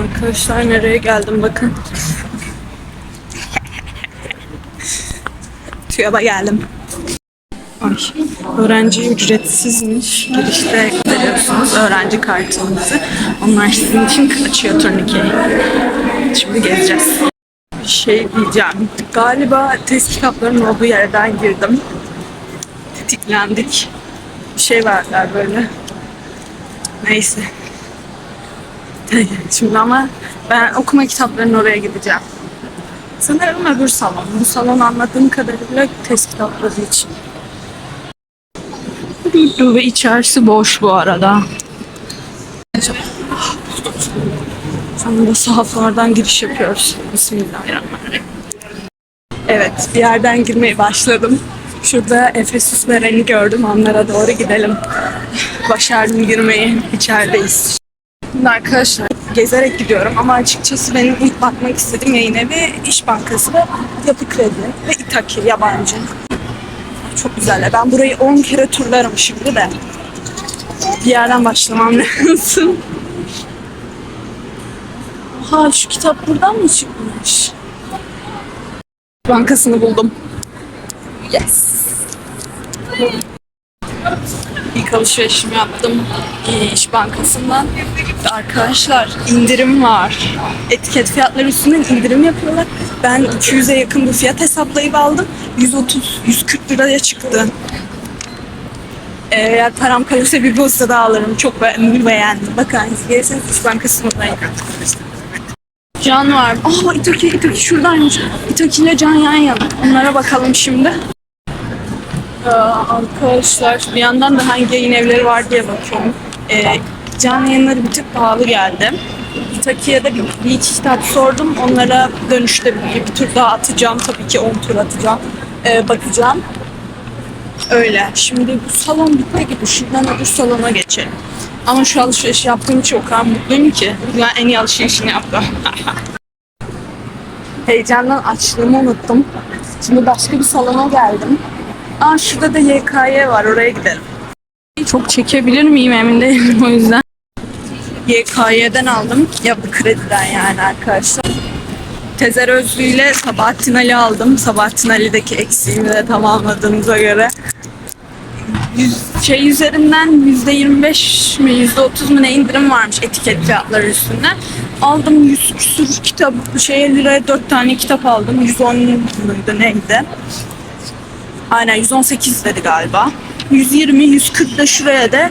Arkadaşlar nereye geldim bakın. TÜYAB'a geldim. Ay, öğrenci ücretsizmiş. Girişte veriyorsunuz öğrenci kartınızı. Onlar sizin için açıyor turnikeyi. Şimdi gezeceğiz. Bir şey diyeceğim. Galiba test kitaplarının olduğu yerden girdim. Tetiklendik. Bir şey verdiler böyle. Neyse. Şimdi ama ben okuma kitaplarının oraya gideceğim. Sanırım öbür salon. Bu salon anladığım kadarıyla test kitapları için. Ve içerisi boş bu arada. Sonunda sahaflardan giriş yapıyoruz. Bismillahirrahmanirrahim. Evet, bir yerden girmeye başladım. Şurada Efesus Beren'i gördüm. Onlara doğru gidelim. Başardım girmeyi. İçerideyiz. Şimdi arkadaşlar gezerek gidiyorum ama açıkçası benim ilk bakmak istediğim yayın evi İş Bankası ve Yapı Kredi ve İtaki yabancı. Çok güzel. Ben burayı 10 kere turlarım şimdi de. Bir yerden başlamam lazım. Ha şu kitap buradan mı çıkmış? Bankasını buldum. Yes. Alışverişimi yaptım İş Bankası'ndan. Arkadaşlar indirim var. Etiket fiyatları üstünden indirim yapıyorlar. Ben 200'e yakın bir fiyat hesaplayıp aldım. 130-140 liraya çıktı. Eğer param kalırsa bir bolsa da alırım. Çok beğendim. beğendim. Bakın gelirseniz İş Bankası'ndayım. Can var. Aa İtoki, İtoki şuradaymış. İtoki ile Can yan yana. Onlara bakalım şimdi. Ee, arkadaşlar bir yandan da hangi yayın evleri var diye bakıyorum. Ee, can yayınları bir tık pahalı geldi. İtaki'ye de bir, bir iki kitap sordum. Onlara dönüşte bir, bir tur daha atacağım. Tabii ki 10 tur atacağım. Ee, bakacağım. Öyle. Şimdi bu salon bitti gibi. Şuradan öbür salona geçelim. Ama şu alışveriş yaptığım için o kadar mutluyum ki. Ben en iyi alışverişini yaptım. Heyecandan açlığımı unuttum. Şimdi başka bir salona geldim. Aa şurada da YKY var. Oraya gidelim. Çok çekebilir miyim emin değilim o yüzden. YKY'den aldım. Yapı krediden yani arkadaşlar. Tezer Özlü ile Sabahattin Ali aldım. Sabahattin Ali'deki eksiğimi de tamamladığımıza göre. Yüz, şey üzerinden yüzde 25 mi yüzde 30 mu ne indirim varmış etiket fiyatları üstünde. Aldım 100 küsür kitap, şeye liraya 4 tane kitap aldım. 110 muydu neydi? Aynen 118 dedi galiba. 120, 140 da şuraya da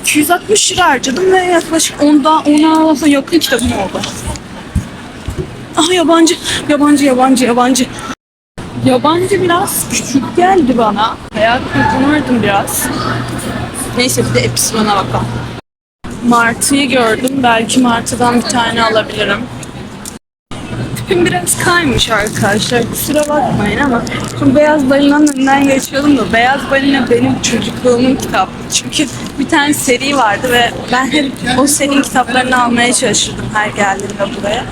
260 lira harcadım ve yaklaşık 10'da 10'a yakın kitabım oldu. Ah yabancı, yabancı, yabancı, yabancı. Yabancı biraz küçük geldi bana. Hayal kırgınırdım biraz. Neyse bir de Epsilon'a bakalım. Martı'yı gördüm. Belki Martı'dan bir tane alabilirim. Tipim biraz kaymış arkadaşlar. Kusura bakmayın ama şu Beyaz Balina'nın önünden geçiyordum da Beyaz Balina benim çocukluğumun kitabı. Çünkü bir tane seri vardı ve ben hep o serinin kitaplarını almaya çalışırdım her geldiğimde buraya.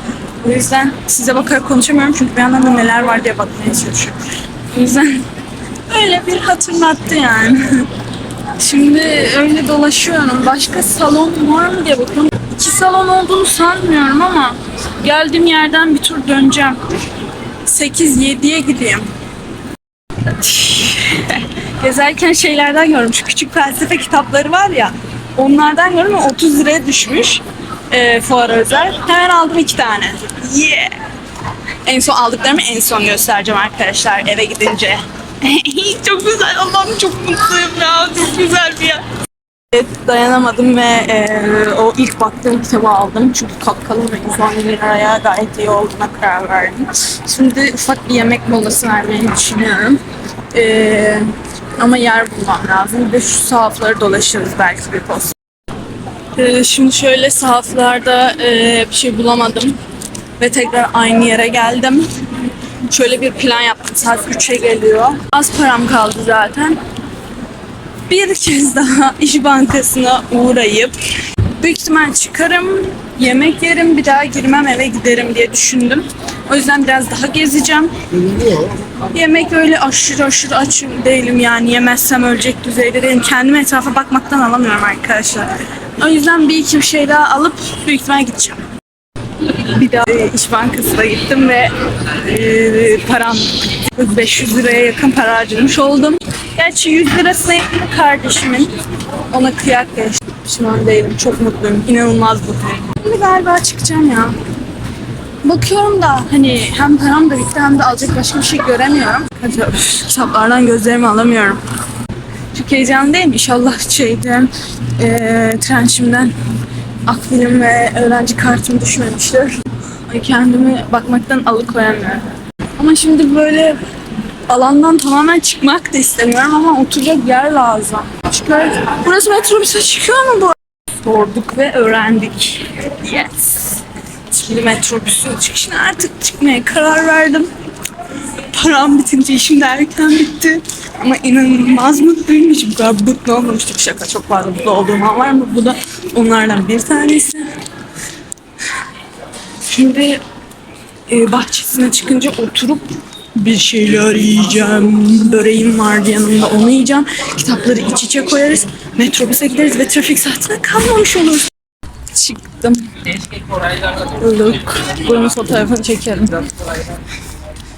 O yüzden size bakarak konuşamıyorum çünkü bir yandan da neler var diye bakmaya çalışıyorum. O yüzden öyle bir hatırlattı yani. Şimdi öyle dolaşıyorum. Başka salon var mı diye bakıyorum. Salon olduğunu sanmıyorum ama geldiğim yerden bir tur döneceğim. 8-7'ye gideyim. Gezerken şeylerden gördüm. Şu küçük felsefe kitapları var ya. Onlardan gördüm ama 30 liraya düşmüş. E, fuara özel. Hemen aldım iki tane. Yeah. En son aldıklarımı en son göstereceğim arkadaşlar eve gidince. çok güzel. Allah'ım çok mutluyum ya. Çok güzel bir yer. Evet, dayanamadım ve e, o ilk baktığım kitabı aldım. Çünkü kapkalın ve 110 liraya gayet iyi olduğuna karar verdim. Şimdi ufak bir yemek molası vermeyi düşünüyorum. E, ama yer bulmam lazım. Bir de şu sahafları dolaşırız belki bir post. E, şimdi şöyle sahaflarda e, bir şey bulamadım. Ve tekrar aynı yere geldim. Şöyle bir plan yaptım. Saat 3'e geliyor. Az param kaldı zaten bir kez daha İş Bankası'na uğrayıp büyük ihtimal çıkarım, yemek yerim, bir daha girmem eve giderim diye düşündüm. O yüzden biraz daha gezeceğim. Yemek öyle aşırı aşırı aç değilim yani yemezsem ölecek düzeyde değilim. Kendimi etrafa bakmaktan alamıyorum arkadaşlar. O yüzden bir iki bir şey daha alıp büyük ihtimal gideceğim. bir daha e, İş Bankası'na gittim ve e, param 500 liraya yakın para harcamış oldum. Gerçi 100 lirasına yakın kardeşimin. Ona kıyak geçtim. Pişman değilim. Çok mutluyum. İnanılmaz mutluyum. Şimdi galiba çıkacağım ya. Bakıyorum da hani hem param da bitti hem de alacak başka bir şey göremiyorum. Hadi üf, kitaplardan gözlerimi alamıyorum. Çok heyecanlıyım. İnşallah şeyden, eee trençimden akbilim ve öğrenci kartım düşmemiştir. Ay kendimi bakmaktan alıkoyamıyorum. Ama şimdi böyle alandan tamamen çıkmak da istemiyorum ama oturacak yer lazım. Çıkar. Burası metrobüse çıkıyor mu bu? Sorduk ve öğrendik. Yes. Şimdi metrobüsün çıkışına artık çıkmaya karar verdim. Param bitince işim de erken bitti. Ama inanılmaz mutluyum. Hiç bu kadar mutlu olmamıştım. Şaka çok fazla mutlu olduğum an var mı? Bu da onlardan bir tanesi. Şimdi e, bahçesine çıkınca oturup bir şeyler yiyeceğim. Böreğim vardı yanımda onu yiyeceğim. Kitapları iç içe koyarız. Metrobüse gideriz ve trafik saatine kalmamış oluruz. Çıktım. Look. Bunun fotoğrafını çekerim.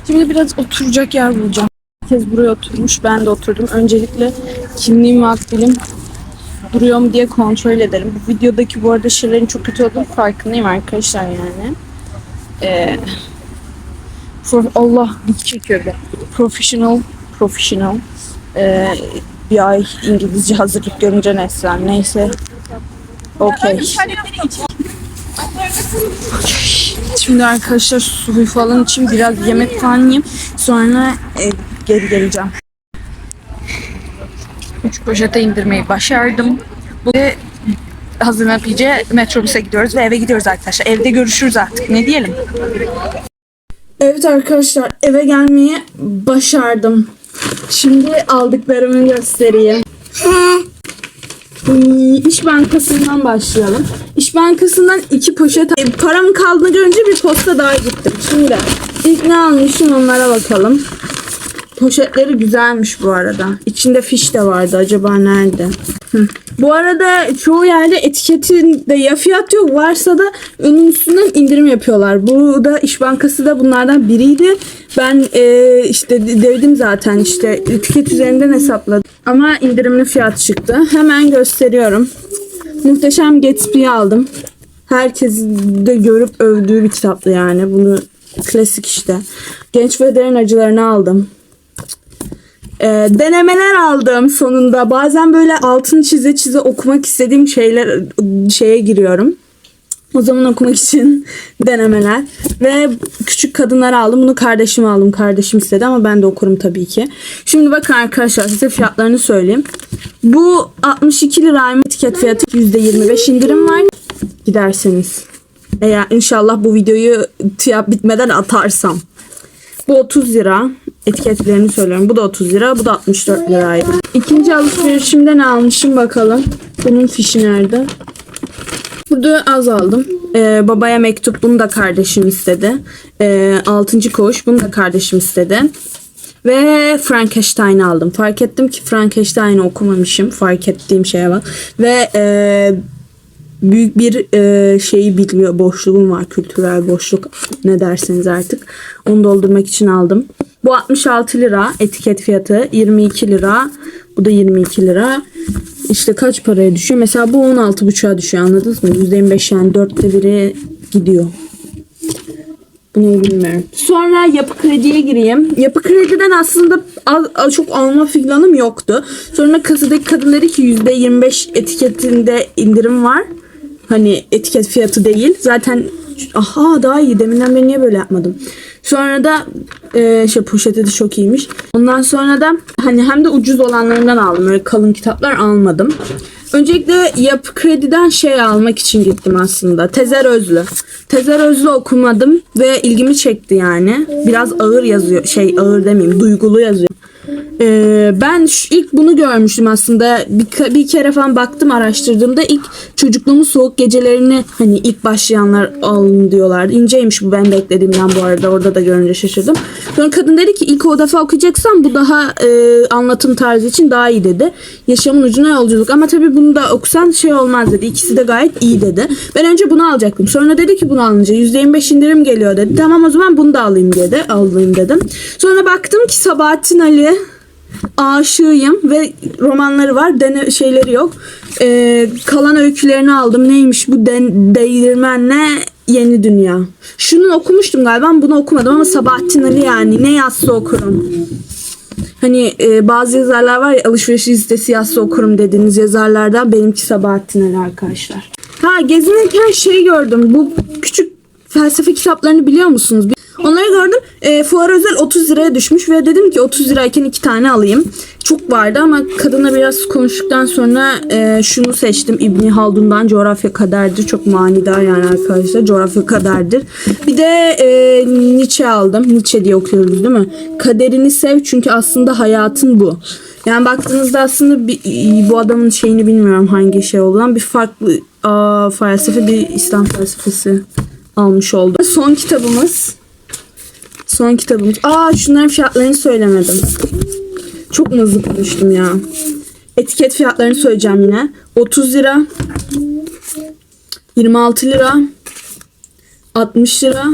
Şimdi biraz oturacak yer bulacağım. Herkes buraya oturmuş. Ben de oturdum. Öncelikle kimliğim ve akbilim duruyor mu diye kontrol edelim. Bu videodaki bu arada şeylerin çok kötü olduğunu farkındayım arkadaşlar yani. Ee, for, Allah dik çekiyor. Professional, professional. Ee, bir ay İngilizce hazırlık görünce Neslihan. Neyse. Okey. Şimdi arkadaşlar su falan için biraz yemek falan yiyeyim. Sonra e, geri geleceğim. Üç poşete indirmeyi başardım. Bu hazırlanıp iyice metrobüse gidiyoruz ve eve gidiyoruz arkadaşlar. Evde görüşürüz artık. Ne diyelim? Evet arkadaşlar eve gelmeyi başardım. Şimdi aldıklarımı göstereyim. Hmm, İş Bankası'ndan başlayalım. İş Bankası'ndan iki poşet e, param kaldığını görünce bir posta daha gittim. Şimdi ilk ne almışım onlara bakalım. Poşetleri güzelmiş bu arada. İçinde fiş de vardı. Acaba nerede? Bu arada çoğu yerde etiketinde ya fiyat yok varsa da ürünün üstünden indirim yapıyorlar. Bu da İş Bankası da bunlardan biriydi. Ben e, işte dedim zaten işte etiket üzerinden hesapladım. Ama indirimli fiyat çıktı. Hemen gösteriyorum. Muhteşem Gatsby'yi aldım. Herkesin de görüp övdüğü bir kitaptı yani. Bunu klasik işte. Genç ve derin acılarını aldım. Ee, denemeler aldım sonunda. Bazen böyle altını çize çize okumak istediğim şeyler şeye giriyorum. O zaman okumak için denemeler. Ve küçük kadınları aldım. Bunu kardeşim aldım. Kardeşim istedi ama ben de okurum tabii ki. Şimdi bakın arkadaşlar size fiyatlarını söyleyeyim. Bu 62 liraymış etiket fiyatı %25 indirim var. Giderseniz. Eğer inşallah bu videoyu tiyap bitmeden atarsam. Bu 30 lira. Etiketlerini söylüyorum. Bu da 30 lira. Bu da 64 liraydı. İkinci alışverişimde ne almışım bakalım. Bunun fişi nerede? Burada az aldım. Ee, babaya mektup bunu da kardeşim istedi. Ee, 6. koğuş bunu da kardeşim istedi. Ve Frankenstein aldım. Fark ettim ki Frankenstein'i okumamışım. Fark ettiğim şeye bak. Ve e, büyük bir e, şeyi biliyor. Boşluğum var. Kültürel boşluk. Ne derseniz artık. Onu doldurmak için aldım. Bu 66 lira etiket fiyatı. 22 lira. Bu da 22 lira. İşte kaç paraya düşüyor? Mesela bu 16,5'a düşüyor anladınız mı? %25 yani dörtte biri gidiyor. Bu ne bilmiyorum. Sonra yapı krediye gireyim. Yapı krediden aslında az, az- çok alma filanım yoktu. Sonra kasadaki kadın dedi ki %25 etiketinde indirim var. Hani etiket fiyatı değil. Zaten aha daha iyi. Deminden beri niye böyle yapmadım? Sonra da e, şey poşeti de çok iyiymiş. Ondan sonra da hani hem de ucuz olanlarından aldım. Öyle kalın kitaplar almadım. Öncelikle yapı krediden şey almak için gittim aslında. Tezer Özlü. Tezer Özlü okumadım ve ilgimi çekti yani. Biraz ağır yazıyor. Şey ağır demeyeyim duygulu yazıyor. Ee, ben ilk bunu görmüştüm aslında. Bir, bir kere falan baktım araştırdığımda ilk Çocukluğumun soğuk gecelerini hani ilk başlayanlar alın diyorlardı. İnceymiş bu ben beklediğimden bu arada. Orada da görünce şaşırdım. Sonra kadın dedi ki ilk o defa okuyacaksan bu daha e, anlatım tarzı için daha iyi dedi. Yaşamın ucuna yolculuk. Ama tabii bunu da okusan şey olmaz dedi. İkisi de gayet iyi dedi. Ben önce bunu alacaktım. Sonra dedi ki bunu alınca %25 indirim geliyor dedi. Tamam o zaman bunu da alayım dedi. Alayım dedim. Sonra baktım ki Sabahattin Ali aşığıyım ve romanları var dene şeyleri yok Ee, kalan öykülerini aldım neymiş bu den, değirmenle yeni dünya şunu okumuştum galiba bunu okumadım ama Sabahattin Ali yani ne yazsa okurum Hani e, bazı yazarlar var ya alışveriş listesi yazsa okurum dediğiniz yazarlardan benimki Sabahattin Ali arkadaşlar. Ha gezinirken şey gördüm. Bu küçük felsefe kitaplarını biliyor musunuz? Onları gördüm. E, fuar özel 30 liraya düşmüş ve dedim ki 30 lirayken iki tane alayım. Çok vardı ama kadına biraz konuştuktan sonra e, şunu seçtim. İbni Haldun'dan Coğrafya Kaderdir. Çok manidar yani arkadaşlar. Coğrafya Kaderdir. Bir de e, Nietzsche aldım. Nietzsche diye okuyoruz değil mi? Kaderini sev çünkü aslında hayatın bu. Yani baktığınızda aslında bir, bu adamın şeyini bilmiyorum hangi şey olan bir farklı aa, felsefe bir İslam felsefesi almış oldum. Son kitabımız. Son kitabımız. Aa şunların fiyatlarını söylemedim. Çok hızlı konuştum ya. Etiket fiyatlarını söyleyeceğim yine. 30 lira. 26 lira. 60 lira.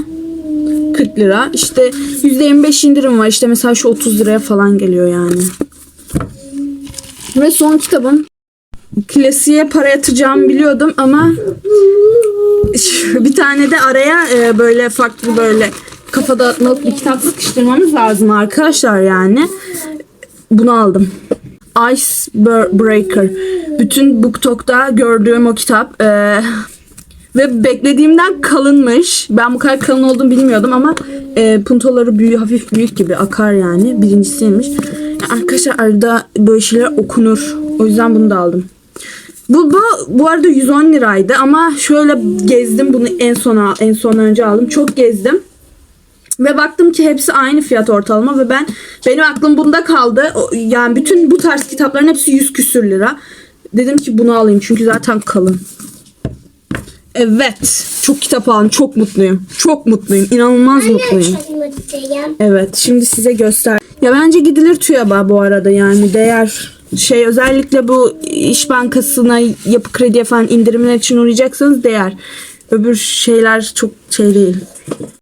40 lira. İşte %25 indirim var. İşte mesela şu 30 liraya falan geliyor yani. Ve son kitabım. Klasiğe para yatıracağımı biliyordum ama bir tane de araya e, böyle farklı böyle kafa dağıtmalık bir kitap sıkıştırmamız lazım arkadaşlar yani. Bunu aldım. Icebreaker. Bütün BookTok'ta gördüğüm o kitap. E, ve beklediğimden kalınmış. Ben bu kadar kalın olduğunu bilmiyordum ama e, puntoları büyük, hafif büyük gibi akar yani. Birincisiymiş. Arkadaşlar arada böyle şeyler okunur. O yüzden bunu da aldım. Bu, bu bu arada 110 liraydı ama şöyle gezdim bunu en sona en son önce aldım. Çok gezdim. Ve baktım ki hepsi aynı fiyat ortalama ve ben benim aklım bunda kaldı. Yani bütün bu tarz kitapların hepsi 100 küsür lira. Dedim ki bunu alayım çünkü zaten kalın. Evet. Çok kitap aldım. Çok mutluyum. Çok mutluyum. İnanılmaz mutluyum. Açılmayacağım. Evet. Şimdi size göster. Ya bence gidilir TÜYAB'a bu arada yani değer şey özellikle bu İş Bankası'na yapı krediye falan indirimler için uğrayacaksanız değer. Öbür şeyler çok şey değil.